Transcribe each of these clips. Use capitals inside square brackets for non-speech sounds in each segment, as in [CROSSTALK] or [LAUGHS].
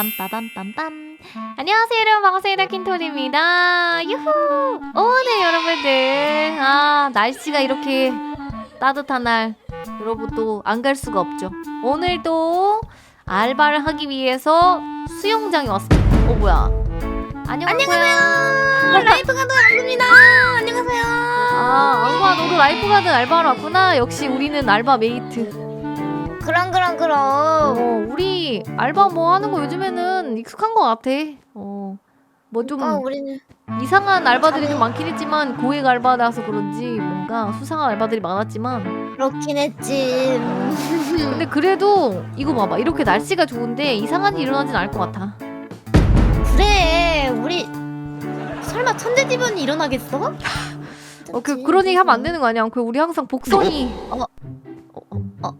빰빠밤빰빰. 안녕하세요 여러분. 반갑습니다. 킨토리입니다. 유후! 오네 여러분들. 아 날씨가 이렇게 따뜻한 날. 여러분 또 안 갈 수가 없죠. 오늘 또 알바를 하기 위해서 수영장에 왔습니다. 어 뭐야? 안녕하세요. 라이프 가든 안입니다. 안녕하세요. 아 안과 너도 라이프가든 알바하러 왔구나. 역시 우리는 알바 메이트 그럼 그럼 어, 그럼. 우리 알바 뭐 하는 거 요즘에는 익숙한 것 같아 어. 뭐 좀 어 우리는 이상한 알바들이 좀 많긴 했지만 고액 알바라서 그런지 뭔가 수상한 알바들이 많았지만 그렇긴 했지. [LAUGHS] 근데 그래도 이거 봐봐 이렇게 날씨가 좋은데 이상한 일이 일어나진 않을 것 같아 그래 우리 설마 천재지변이 일어나겠어? 어, 그, 그런 얘기 하면 안 되는 거 아니야 그 우리 항상 복선이 어. 어, 어, 어.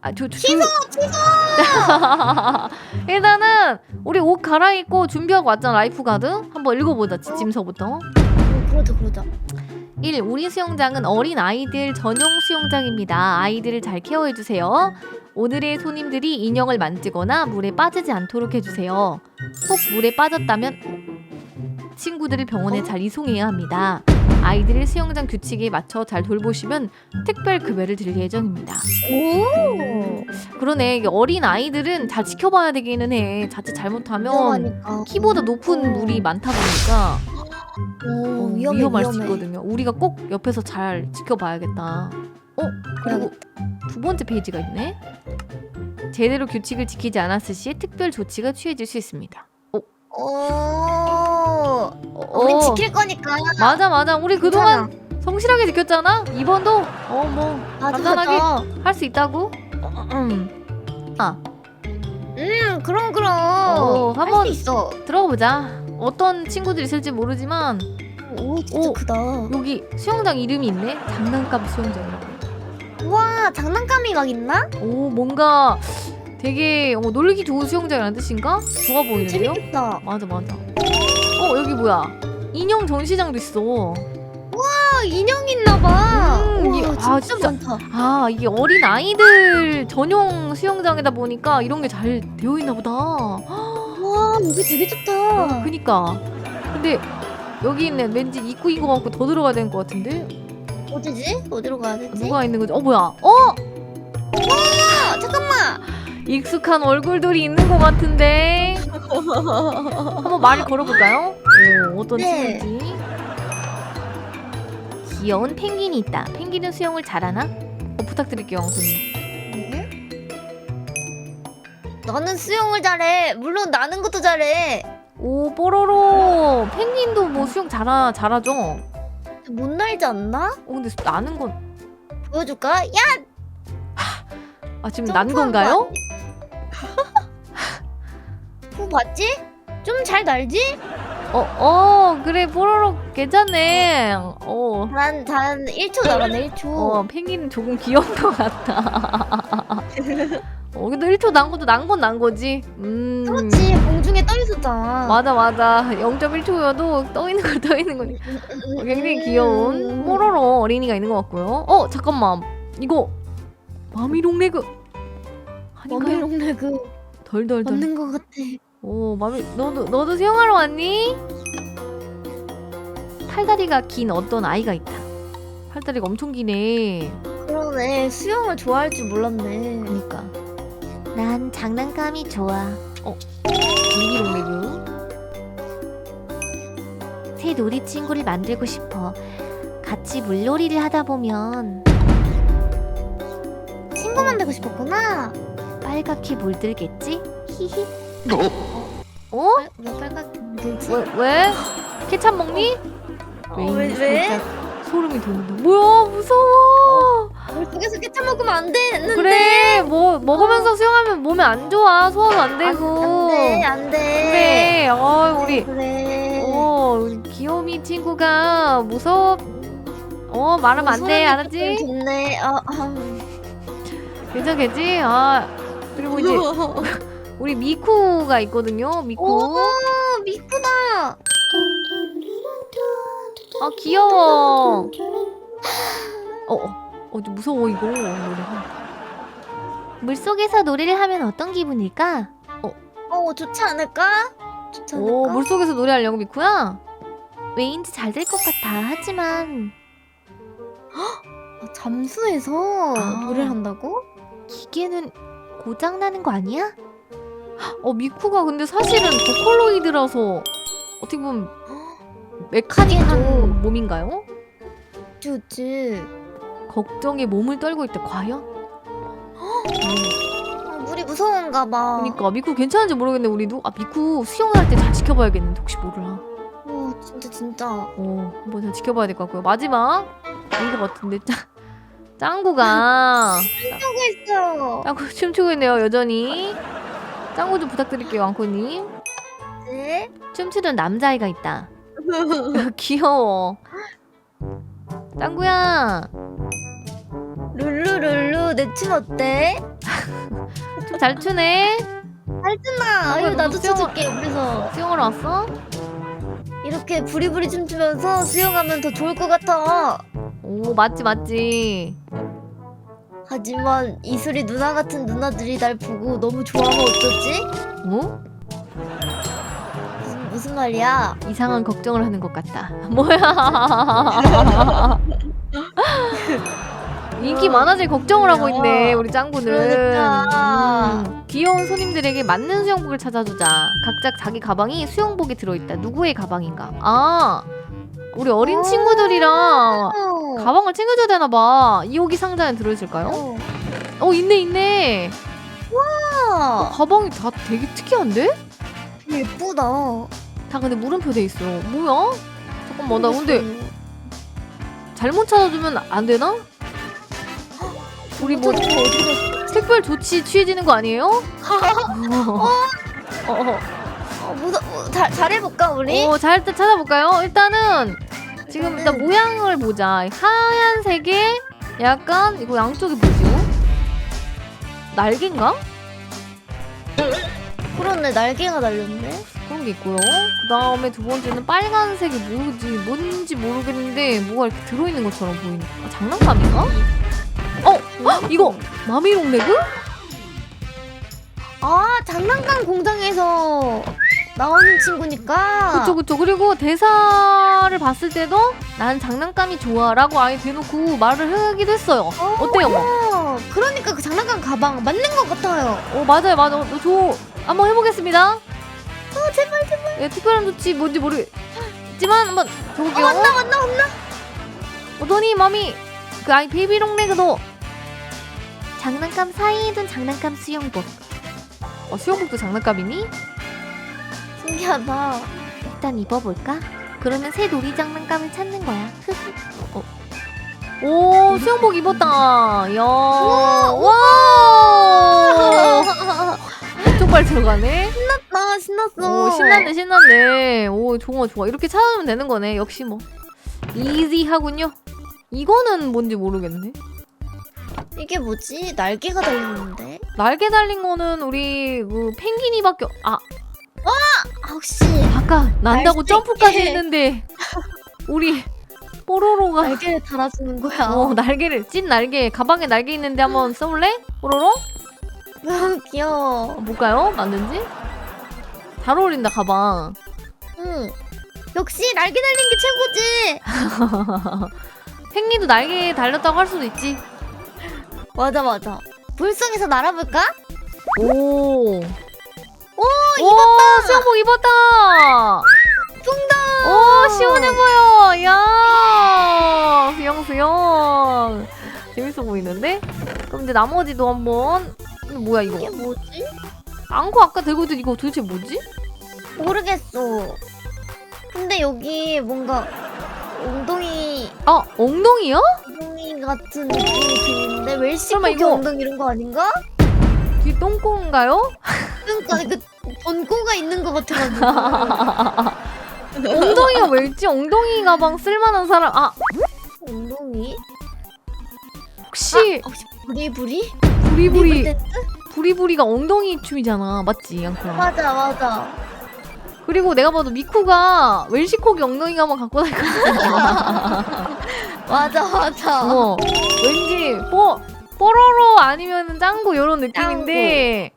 아, 저, 저, 취소 취소. [LAUGHS] 일단은 우리 옷 갈아입고 준비하고 왔잖아 라이프 가드 한번 읽어보자 지침서부터 어, 그러자 그러자. 1. 우리 수영장은 어린 아이들 전용 수영장입니다. 아이들을 잘 케어해주세요. 오늘의 손님들이 인형을 만지거나 물에 빠지지 않도록 해주세요. 혹 물에 빠졌다면 친구들을 병원에 어? 잘 이송해야 합니다. 아이들을 수영장 규칙에 맞춰 잘 돌보시면 특별 급여를 드릴 예정입니다. 오. 그러네 어린 아이들은 잘 지켜봐야 되기는 해. 자칫 잘못하면 위험하니까. 키보다 높은 물이 많다 보니까 오, 어, 위험해 위험할 수 위험해. 있거든요. 우리가 꼭 옆에서 잘 지켜봐야겠다. 어 그리고 두 번째 페이지가 있네. 제대로 규칙을 지키지 않았을 시에 특별 조치가 취해질 수 있습니다. 오. 어, 우린 어, 지킬 거니까. 맞아 맞아. 우리 그동안 성실하게 지켰잖아. 이번도 어뭐 맞아 안전하게 맞아. 할수 있다고. 음. 아 음 그럼 그럼. 어, 할 한번- 수 있어. 들어가 보자. 어떤 친구들이 있을지 모르지만 오 진짜 오. 크다. 여기 수영장 이름이 있네. 장난감 수영장이라고. 와 장난감이 막 있나? 오 뭔가 되게 어, 놀기 좋은 수영장이라는 뜻인가? 좋아 보이는데요? 재밌겠다. 맞아 맞아. 어 여기 뭐야? 인형 전시장도 있어. 아 인형 있나봐. 음, 와 이- 진짜, 아, 진짜. 많다. 아 이게 어린 아이들 전용 수영장이다 보니까 이런 게 잘 되어 있나 보다. 와 여기 되게 좋다. 그니까. 근데 여기 있는 왠지 입구인 것 같고 더 들어가야 되는 것 같은데 어디지? 어디로 가야 되지? 누가 있는 거지? 어 뭐야? 어 아, 잠깐만. 익숙한 얼굴들이 있는 것 같은데 한번 말을 걸어볼까요? 오 어떤 네. 친구지? 귀여운 펭귄이 있다. 펭귄은 수영을 잘하나? 어, 부탁드릴게요, 엉쿠님. 네? 나는 수영을 잘해. 물론 나는 것도 잘해. 오 뽀로로 펭귄도 뭐 수영 잘하 잘하죠? 어 못 날지 않나? 근데 나는 건아 보여줄까? 야 지금 난 점프한 건가요? 그거 봤지? 좀 잘 날지? 어, 어, 그래, 뽀로로 괜찮네. 어, 단, 단 1초 나가네 1초. 어, 펭귄은 조금 귀여운 것 같다. 어, 근데 1초 난 것도 난 건 난 거지. 음. 그렇지 공중에 떠 있었잖아. 맞아, 맞아. 0.1초여도 떠 있는 걸 떠 있는 거. 어, 굉장히 귀여운 뽀로로 어린이가 있는 것 같고요. 어, 잠깐만. 이거 마미롱 레그 아닌가요? 머미롱레그 덜덜덜. 맞는 것 같아. 오, 마미, 너도 너도 수영하러 왔니? 팔다리가 긴 어떤 아이가 있다. 팔다리가 엄청 기네. 그러네 수영을 좋아할 줄 몰랐네. 그니까. 난 장난감이 좋아. 미미롱레그. 새 놀이 친구를 만들고 싶어. 같이 물놀이를 하다 보면 친구 만들고 싶었구나. 빨갛게 물들겠지? 히히. 어? 빨- 왜 빨갛게 만들지? 왜 왜? 케찹 먹니? 어, 왜? 왜? 소름이 돋는다. 뭐야 무서워. 물속에서 깨쳐 먹으면 안 되는데. 그래 뭐 먹으면서 수영하면 몸에 안 좋아 소화도 안 되고. 안돼 안돼. 그래. 어 우리 그래. 어 우리 귀요미 친구가 무서워. 어 말하면 안 돼 알았지? 좋네. 어, 어. 괜찮겠지? 아 그리고 이제 우리 미쿠가 있거든요. 미쿠. 오 미꾸다. 아 귀여워. 어, 어, 어, 좀 무서워 이거 노래가. 물 속에서 놀이를 하면 어떤 기분일까? 어어 좋지 않을까? 좋지 않을까? 오 물 속에서 노래하려고 미쿠야? 왜인지 잘 될 것 같아. 하지만 아, 잠수해서 아. 노래를 한다고? 기계는 고장 나는 거 아니야? 어 미쿠가 근데 사실은 보컬로이드라서 어떻게 보면 메카닉한. 몸인가요? 좋지. 걱정에 몸을 떨고 있대 과연? 아, 물이 무서운가 봐. 그러니까 미쿠 괜찮은지 모르겠네 우리도 아 미쿠 수영을 할때 잘 지켜봐야겠는데 혹시 몰라 오 진짜 진짜. 어 한번 잘 지켜봐야 될 것 같고요 마지막 이거 같은데 짱 짱구가 하고 있어요. 짱구 춤추고 있네요 여전히 짱구 좀 부탁드릴게요 왕코님 네. 춤추던 남자아이가 있다. [LAUGHS] 귀여워 짱구야 룰루 룰루 내 춤 어때? 좀잘 추네 알잖아. 아유 너도 나도 수영- 춰줄게. 그래서 수영하러 왔어? 이렇게 부리부리 춤추면서 수영하면 더 좋을 것 같아. 오 맞지 맞지 하지만 이슬이 누나 같은 누나들이 날 보고 너무 좋아하면 어쩌지? 어? 무슨, 무슨 말이야? 이상한 걱정을 하는 것 같다. [LAUGHS] 뭐야? 인기 많아질 걱정을 하고 있네 우리 짱구는. 그러니까. 음, 귀여운 손님들에게 맞는 수영복을 찾아주자. 각자 자기 가방이 수영복이 들어있다. 누구의 가방인가? 아, 우리 어린 어. 친구들이랑 어. 가방을 챙겨줘야 되나 봐. 이호기 상자에 들어있을까요? 어. 어 있네 있네. 아, 가방이 다 되게 특이한데? 예쁘다. 다 근데 물음표 돼 있어. 뭐야? 잠깐만 나 근데 잘못 찾아주면 안 되나? 우리 뭐 어디 어디 특별 조치 취해지는 거 아니에요? [LAUGHS] [LAUGHS] 어, 어, 어, 무서, 어, 잘 잘해볼까 우리? 어, 잘 일단 찾아볼까요? 일단은 지금 일단 모양을 보자. 하얀색에 약간 이거 양쪽이 뭐죠? 날개인가? 그렇네 날개가 달렸네. 그런 게 있고요. 그 다음에 두 번째는 빨간색이 뭐지 뭔지 모르겠는데 뭐가 이렇게 들어있는 것처럼 보이는. 아, 장난감인가? 어, 헉, 이거 마미롱 레그? 아 장난감 공장에서 나오는 친구니까. 그쵸 그쵸 그리고 대사를 봤을 때도 난 장난감이 좋아라고 아예 대놓고 말을 하기도 했어요 어때요? 어, 그러니까 그 장난감 가방 맞는 것 같아요. 어 맞아요 맞아요 너저 한번 해보겠습니다 어 제발 제발. 예, 특별한 조치 뭔지 모르겠지만 한번 어, 줘볼게요 맞나 맞나 맞나. 어떠니 마미 그 아이 베이비 롱 레그도 장난감 사이에 둔 장난감 수영복. 어, 수영복도 장난감이니? 신기하다. 일단 입어볼까? 그러면 새 놀이 장난감을 찾는 거야. [LAUGHS] 오 수영복 입었다 야 와! 엄청 빨리 들어가네 나 신났어. 오 신났네 신났네 오 좋아 좋아 이렇게 찾아주면 되는 거네 역시 뭐 이지하군요 이거는 뭔지 모르겠네 이게 뭐지? 날개가 달렸는데. 날개 달린 거는 우리 그 펭귄이밖에 없- 아 아, 혹시 아까 난다고. 점프까지 했는데 우리 뽀로로가 날개를 달아주는 거야. 어 날개를 찐 날개 가방에 날개 있는데 한번 써볼래? 뽀로로? 너무 귀여워. 어, 볼까요? 맞는지? 잘 어울린다 가방 응. 역시 날개 달린 게 최고지. [LAUGHS] 펭귄도 날개 달렸다고 할 수도 있지 [LAUGHS] 맞아 맞아. 불성에서 날아볼까? 오. 오 입었다. 수영복 입었다. 붕다. 오 시원해 보여. 야 수영 수영. 재밌어 보이는데? 그럼 이제 나머지도 한번. 이거 뭐야 이거? 이게 뭐지? 앙코 아까 들고 있던 이거 도대체 뭐지? 모르겠어. 근데 여기 뭔가 엉덩이 아 엉덩이요? 엉덩이 같은 느낌이 드는데 설마 웰시코기 이거- 엉덩이 이런 거 아닌가? 뒤 똥꼬인가요? 그러니까 이거 번꼬가 있는 것 같아가지고 [LAUGHS] 엉덩이가 왜지? 엉덩이 가방 쓸만한 사람. 아 엉덩이? 혹시 혹시 부리부리? 부리부리? 부리부리가 엉덩이 춤이잖아. 맞지 앙코야? 맞아 맞아 그리고 내가 봐도 미쿠가 웰시코기 엉덩이 가방 갖고 다닐 것. [LAUGHS] 맞아 맞아 어, 왠지 뽀 뽀로로 아니면 짱구 이런 느낌인데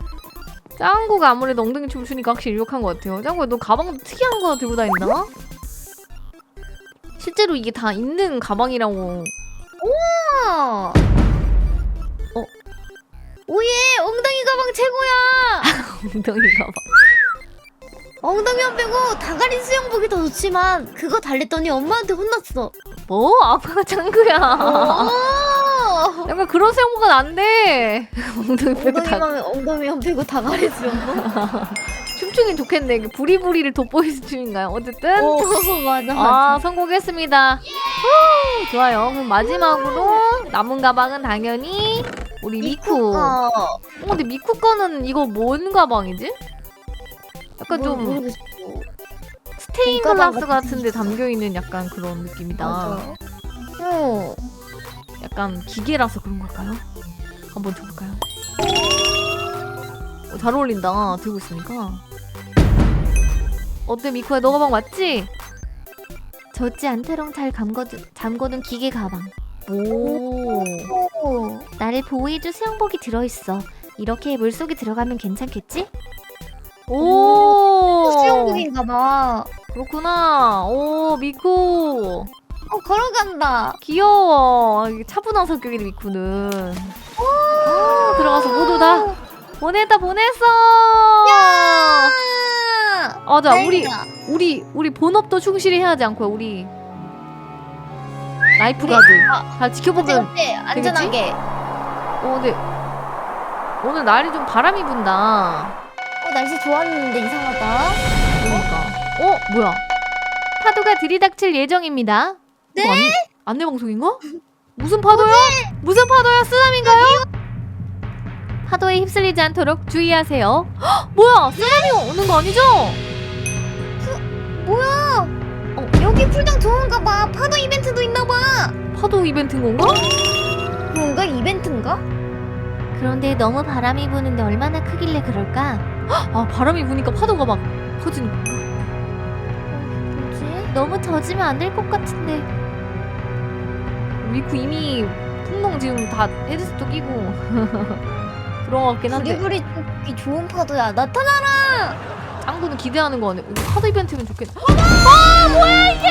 짱구가 아무래도 엉덩이 춤을 추니까 확실히 유력한 것 같아요. 짱구야 너 가방도 특이한 거 들고 다닌다? 실제로 이게 다 있는 가방이라고 어. 어. 오예 엉덩이 가방 최고야. [LAUGHS] 엉덩이 가방. 엉덩이만 빼고 다가리 수영복이 더 좋지만 그거 달랬더니 엄마한테 혼났어. 뭐? 아빠가 짱구야. 어. 약간 그런 생각은 안 돼. [LAUGHS] 엉덩이 빼고 다 엉덩이만 엉덩이만 빼고 다가리 수영복. [LAUGHS] 춤추긴 좋겠네. 이게 부리부리를 돋보이는 춤인가요? 어쨌든 오 맞아 아 맞아. 성공했습니다. 후, 좋아요. 그럼 마지막으로 남은 가방은 당연히 우리 미쿠. 어. 어, 근데 미쿠 거는 이거 뭔 가방이지? 약간 뭘좀 모르겠어. 스테인 가방 글라스 같은 같은데 담겨 있는 약간 그런 느낌이다. 맞아. 어. 약간 기계라서 그런 걸까요? 한번 줘볼까요? 어, 잘 어울린다. 들고 있으니까. 어때 미쿠야 너 가방 맞지? 젖지 않도록 잘 감거든, 잠궈둔 기계 가방. 오. 오. 나를 보호해줄 수영복이 들어있어. 이렇게 물속에 들어가면 괜찮겠지? 오. 수영복인가 봐. 그렇구나. 오 미쿠. 어 걸어간다. 귀여워. 차분한 성격이 미쿠는. 아, 들어가서 모두 다 보냈다 보냈어. 아. 맞아 우리 다행이다. 우리 우리 본업도 충실히 해야지 않고 우리 라이프 가드 다 지켜보면 어때 안전하게. 어 근데 오늘 날이 좀 바람이 분다 어 날씨 좋았는데 이상하다. 그러니까 어 뭐야 파도가 들이닥칠 예정입니다 네? 이거 안내, 안내 방송인가? 무슨 파도야? 무슨 파도야? 쓰나미인가요? 파도에 휩쓸리지 않도록 주의하세요 헉, 뭐야 쓰나미 오는 거 아니죠? 뭐야? 어 여기 풀장 좋은가 봐. 파도 이벤트도 있나 봐. 파도 이벤트인 건가? 뭔가 이벤트인가? 그런데 너무 바람이 부는데 얼마나 크길래 그럴까? 아 바람이 부니까 파도가 막 커지는 건가? 뭐지? 너무 젖으면 안 될 것 같은데. 미쿠 이미 풍덩 지금 다 헤드셋도 끼고 [LAUGHS] 그런 것 같긴 한데. 부리부리 쫓기 좋은 파도야. 나타나라. 짱구는 기대하는 거 같네. 이거 파도 이벤트면 좋겠다 아 뭐야 이게